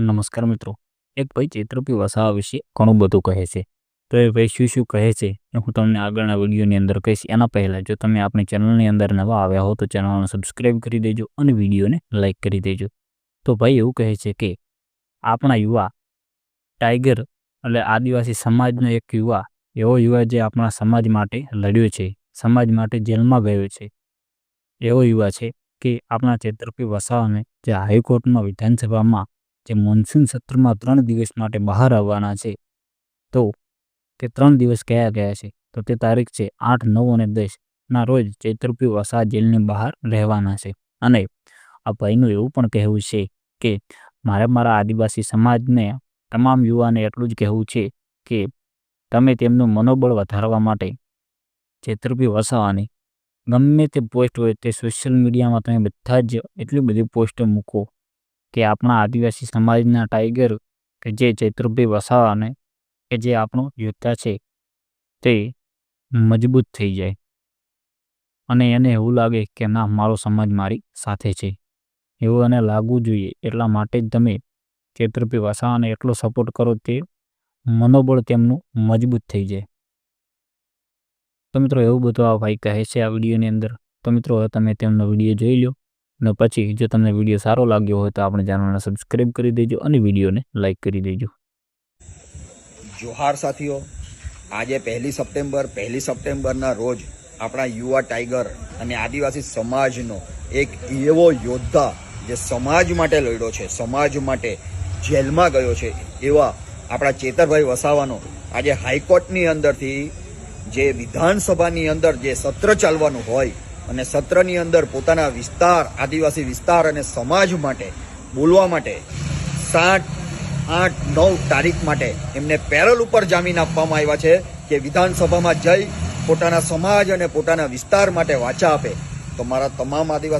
નમસ્કાર મિત્રો. એક ભાઈ ચૈત્રપી વસાવા વિશે ઘણું બધું કહે છે. તો એ ભાઈ શું શું કહે છે એ હું તમને આગળના વિડીયોની અંદર કહીશ. એના પહેલાં જો તમે આપણી ચેનલની અંદર નવા આવ્યા હો તો ચેનલને સબસ્ક્રાઈબ કરી દેજો અને વિડીયોને લાઈક કરી દેજો. તો ભાઈ એવું કહે છે કે આપણા યુવા ટાઈગર એટલે આદિવાસી સમાજનો એક યુવા, એવો યુવા જે આપણા સમાજ માટે લડ્યો છે, સમાજ માટે જેલમાં ગયો છે, એવો યુવા છે કે આપણા ચેત્રપી વસાવાને જે હાઈકોર્ટમાં વિધાનસભામાં જે મોન્સૂન સત્રમાં ત્રણ દિવસ માટે બહાર આવવાના છે. તો તે ત્રણ દિવસ કયા ગયા છે? તો તે તારીખ છે આઠ, નવ અને દસના રોજ ચૈત્રપી વસા જેલની બહાર રહેવાના છે. અને આ ભાઈનું એવું પણ કહેવું છે કે મારે, મારા આદિવાસી સમાજને તમામ યુવાને એટલું જ કહેવું છે કે તમે તેમનું મનોબળ વધારવા માટે ચૈત્રપી વસાવાની ગમે તે પોસ્ટ હોય તે સોશિયલ મીડિયામાં તમે બધા જ એટલી બધી પોસ્ટો મૂકો. કે આપણા આદિવાસી સમાજના ટાઈગર કે જે ચૈત્રભાઈ વસાવાને કે જે આપણો યોદ્ધા છે, તે મજબૂત થઈ જાય. અને એને એવું લાગે કે ના, મારો સમાજ મારી સાથે છે. એવું એને લાગવું જોઈએ. એટલા માટે જ તમે ચૈત્રભાઈ વસાવાને એટલો સપોર્ટ કરો તે મનોબળ તેમનું મજબૂત થઈ જાય. તો મિત્રો, એવું બધું આ ભાઈ કહે છે આ વિડીયોની અંદર. તો મિત્રો તમે તેમનો વીડિયો જોઈ લો અને પછી જો તમને વીડિયો સારો લાગ્યો હોય તો આપણે ચેનલને સબસ્ક્રાઈબ કરી દેજો અને વિડીયોને લાઈક કરી દેજો. જોહાર સાથીઓ, આજે પહેલી સપ્ટેમ્બર, પહેલી સપ્ટેમ્બરના રોજ આપણા યુવા ટાઈગર અને આદિવાસી સમાજનો એક એવો યોદ્ધા જે સમાજ માટે લડ્યો છે, સમાજ માટે જેલમાં ગયો છે, એવા આપણા ચેતરભાઈ વસાવાનો આજે હાઈકોર્ટની અંદરથી જે વિધાનસભાની અંદર જે સત્ર ચાલવાનું હોય અને સત્રની અંદર પોતાના વિસ્તાર, આદિવાસી વિસ્તાર અને સમાજ માટે, બોલવા માટે સાત, આઠ, નવ તારીખ માટે એમને પેરલ ઉપર જામીન આપવામાં આવ્યા છે કે વિધાનસભામાં જઈ પોતાના સમાજ અને પોતાના વિસ્તાર માટે વાચા આપે. તો મારા તમામ આદિવાસી